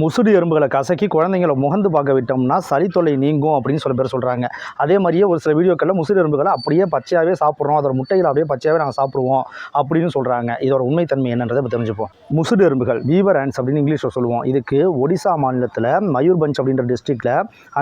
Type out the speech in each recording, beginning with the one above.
முசுடு எறும்புகளை கசக்கி குழந்தைங்களை முகந்து பார்க்க விட்டோம்னா சளி தொல்லை நீங்கும் அப்படின்னு சில பேர் சொல்கிறாங்க அதே மாதிரியே ஒரு சில வீடியோக்களில் முசுடு எறும்புகளை அப்படியே பச்சையாகவே சாப்பிட்றோம். அதோட முட்டைகளை அப்படியே பச்சையாகவே நாங்கள் சாப்பிடுவோம் அப்படின்னு சொல்கிறாங்க இதோட உண்மைத்தன்மை என்னன்றதை இப்போ தெரிஞ்சுப்போம். முசுடு எறும்புகள் வீவர் ஆன்ஸ் அப்படின்னு இங்கிலீஷில் சொல்லுவோம். இதுக்கு ஒடிசா மாநிலத்தில் மயூர்பஞ்ச் அப்படின்ற டிஸ்ட்ரிக்டில்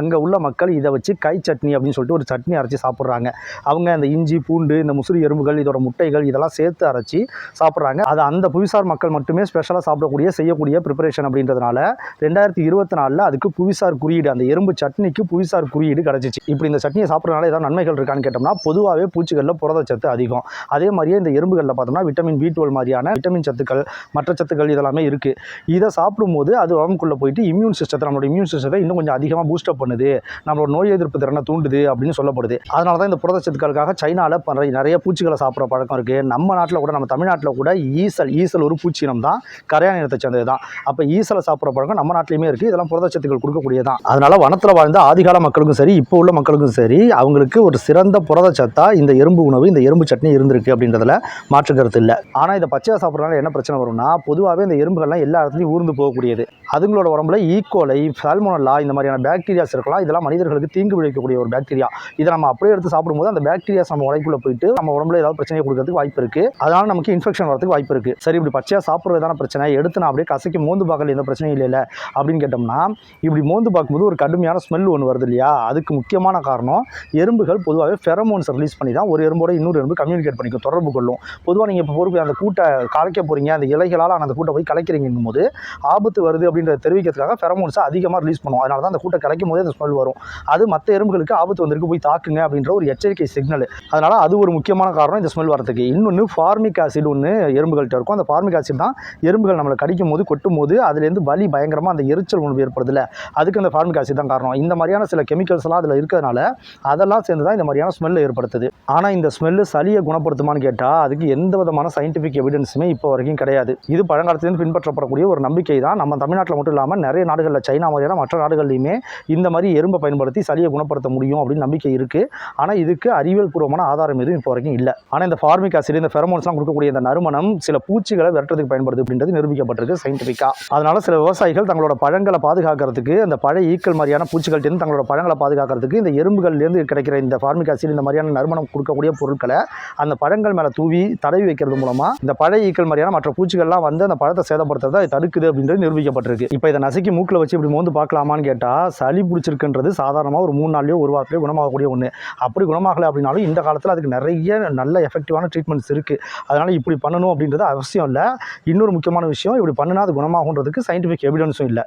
அங்கே உள்ள மக்கள் இதை வச்சு கை சட்னி அப்படின்னு சொல்லிட்டு ஒரு சட்னி அரைச்சி சாப்பிட்றாங்க. அவங்க அந்த இஞ்சி பூண்டு இந்த முசுடு எறும்புகள் இதோட முட்டைகள் இதெல்லாம் சேர்த்து அரைச்சி சாப்பிட்றாங்க. அது அந்த புவிசார் மக்கள் மட்டுமே ஸ்பெஷலாக சாப்பிடக்கூடிய செய்யக்கூடிய ப்ரிப்பரேஷன் அப்படின்றதுனால ரெண்டாயிரத்தி இருபத்தி நாலில் அதுக்கு புவிசார் குறியீடு அந்த எறும்பு சட்னிக்கு புவிசார் குறியீடு கிடச்சிச்சு. இப்படி இந்த சட்னியை சாப்பிட்றதுனால ஏதாவது நன்மைகள் இருக்கான்னு கேட்டோம்னா பொதுவாகவே பூச்சிகளில் புரதச்சத்து அதிகம். அதே மாதிரியே இந்த எறும்புகளில் பார்த்தோம்னா விட்டமின் பி டுவெல் மாதிரியான விட்டமின் சத்துக்கள் மற்ற சத்துக்கள் இதெல்லாமே இருக்குது இதை சாப்பிடும்போது அது உடம்புக்குள்ளே போயிட்டு இம்யூன் சிஸ்டத்தை நம்மளோட இம்யூன் சிஸ்டத்தை இன்னும் கொஞ்சம் அதிகமாக பூஸ்டப் பண்ணுது. நம்மளோட நோய் எதிர்ப்பு திறனை தூண்டுது அப்படின்னு சொல்லப்படுது. அதனால தான் இந்த புரதச்சத்துக்களுக்காக சைனாவில் நிறைய பூச்சிகளை சாப்பிட்ற பழக்கம் இருக்குது நம்ம நாட்டில் கூட நம்ம தமிழ்நாட்டில் கூட ஈசல் ஈசல் ஒரு பூச்சினம் தான் கரையான் இனத்தை சேர்ந்தது தான் அப்போ ஈசலை சாப்பிட்ற பழக்கம் நம்ம நாட்டிலையுமே இருக்குது இதெல்லாம் புரதச்சத்துக்கள் கொடுக்கக்கூடியதான் அதனால் வனத்தில் வாழ்ந்த ஆதிகால மக்களுக்கும் சரி இப்போ உள்ள மக்களுக்கும் சரி அவங்களுக்கு ஒரு சிறந்த புரதச்சத்தாக இந்த எறும்பு உணவு இந்த எறும்பு சட்னி இருந்திருக்கு அப்படின்றதுல மாற்று கருத்து இல்லை. ஆனால் இதை பச்சையாக சாப்பிட்றதுனால என்ன பிரச்சனை வரும்னா பொதுவாகவே இந்த எறும்புகள்லாம் எல்லா இடத்துலையும் ஊர்ந்து போகக்கூடியது. அதுங்களோட உடம்புல e. ஈக்கோலை சால்மோனல்லா இந்த மாதிரியான பாக்டீரியாஸ் இருக்கலாம். இதெல்லாம் மனிதர்களுக்கு தீங்கு விளைவிக்கக்கூடிய ஒரு பாக்டீரியா இதை நம்ம அப்படியே எடுத்து சாப்பிடும்போது அந்த பாக்டீரியாஸ் நம்ம உடம்புக்குள்ளே போயிட்டு நம்ம உடம்புல ஏதாவது பிரச்சனையை கொடுக்கறதுக்கு வாய்ப்பு இருக்குது அதனால் நமக்கு இன்ஃபெக்ஷன் வரதுக்கு வாய்ப்பு இருக்குது சரி இப்படி பச்சையாக சாப்பிட்றதான பிரச்சனை. எடுத்து நான் அப்படியே கசைக்கு மோந்து பார்க்கல எந்த பிரச்சனையும் இல்லை அப்படின்னு கேட்டோம்னா இப்படி மோந்து பார்க்கும்போது ஒரு கடுமையான ஸ்மெல் ஒன்று வருது இல்லையா? அதுக்கு முக்கியமான காரணம் எறும்புகள் பொதுவாகவே ஃபெரமோன்ஸ் ரிலீஸ் பண்ணி தான் ஒரு எறும்போட இன்னொரு எறும்பு கம்யூனிகேட் பண்ணிக்கும் தொடர்பு கொள்ளும். பொதுவாக நீங்கள் இப்போ பொறுப்பு அந்த கூட்டை கலைக்க போகிறீங்க அந்த இலைகளால் அந்த கூட்டை போய் கலைக்கிறீங்கும் போது ஆபத்து வருது அப்படின்றத தெரிவிக்கிறதுக்காக ஃபெரமோன்ஸை அதிகமாக ரிலீஸ் பண்ணுவோம். அதனால தான் அந்த கூட்டை கலைக்கும் போதே அந்த ஸ்மெல் வரும். அது மற்ற எறும்புகளுக்கு ஆபத்து வந்திருக்கு போய் தாக்குங்க அப்படின்ற ஒரு எச்சரிக்கை சிக்னல் அதனால் அது ஒரு முக்கியமான காரணம் இந்த ஸ்மெல் வரதுக்கு இன்னொன்று ஃபார்மிக் ஆசிட் ஒன்று எறும்புகள்கிட்ட இருக்கும். அந்த ஃபார்மிக் ஆசிட் தான் எறும்புகள் நம்மளை கடிக்கும் போது கொட்டும் போது அதுலேருந்து வலி பயங்கரமாக அந்த எரிச்சல் உணவு ஏற்படுதில்ல? அதுக்கு அந்த ஃபார்மிக் ஆசிட் தான் காரணம். இந்த மாதிரியான சில கெமிக்கல்ஸ்லாம் அதில் இருக்கிறதுனால அதெல்லாம் சேர்ந்து தான் இந்த மாதிரியான ஸ்மெல்லை ஏற்படுத்துது. ஆனால் இந்த ஸ்மெல்லு சளியை குணப்படுத்துமான்னு கேட்டால் அதுக்கு எந்த விதமான சயின்டிஃபிக் எவிடன்ஸுமே இப்போ வரைக்கும் கிடையாது. இது பழங்காலத்துலேருந்து பின்பற்றப்படக்கூடிய ஒரு நம்பிக்கை தான். நம்ம தமிழ்நாட்டில் மட்டும் இல்லாமல் நிறைய நாடுகளில் சைனா மாதிரியான மற்ற நாடுகள்லையுமே இந்த மாதிரி எறும்பை பயன்படுத்தி சளியை குணப்படுத்த முடியும் அப்படின்னு நம்பிக்கை இருக்குது ஆனால் இதுக்கு அறிவியல் பூர்வமான ஆதாரம் எதுவும் இப்போ வரைக்கும் இல்லை. ஆனால் இந்த ஃபார்மிக் ஆசிட் இந்த ஃபெரமோன்ஸ்லாம் கொடுக்கக்கூடிய இந்த நறுமணம் சில பூச்சிகளை விரட்டுறதுக்கு பயன்படுது அப்படின்றது நிரூபிக்கப்பட்டிருக்கு சயின்டிஃபிக்காக அதனால் சில விவசாயிகள் தங்களோட பழங்களை பாதுகாக்கிறதுக்கு அந்த பழைய ஈக்கள் மாதிரியான பூச்சிகள்ட்டேருந்து தங்களோட பழங்களை பாதுகாக்கிறதுக்கு இந்த எறும்புகள்லேருந்து கிடைக்கிற இந்த ஃபார்மிக் ஆசிட் இந்த மாதிரியான நறுமணம் கொடுக்கக்கூடிய பொருட்களை அந்த பழங்கள் மேலே தூவி தடவி வைக்கிறது மூலமாக இந்த பழைய ஈக்கள் மாதிரியான மற்ற பூச்சிகள்லாம் வந்து அந்த பழத்தை சேதப்படுத்துறதை தடுக்குது அப்படின்றது நிரூபிக்கப்பட்டிருக்கு. இப்போ இதை நசுக்கி மூக்கில் வச்சு இப்படி மோந்து பார்க்கலாமான்னு கேட்டால் சளி பிடிச்சிருக்குன்றது சாதாரணமாக ஒரு மூணு நாள்லேயோ ஒரு வாரத்துலேயோ குணமாகக்கூடிய ஒன்று அப்படி குணமாகலை அப்படின்னாலும் இந்த காலத்தில் அதுக்கு நிறைய நல்ல எஃபெக்டிவான ட்ரீட்மெண்ட்ஸ் இருக்குது அதனால் இப்படி பண்ணணும் அப்படின்றது அவசியம் இல்லை. இன்னொரு முக்கியமான விஷயம் இப்படி பண்ணினா அது குணமாகன்றதுக்கு சயின்டிஃபிக் எவிடன்ஸும் இல்லை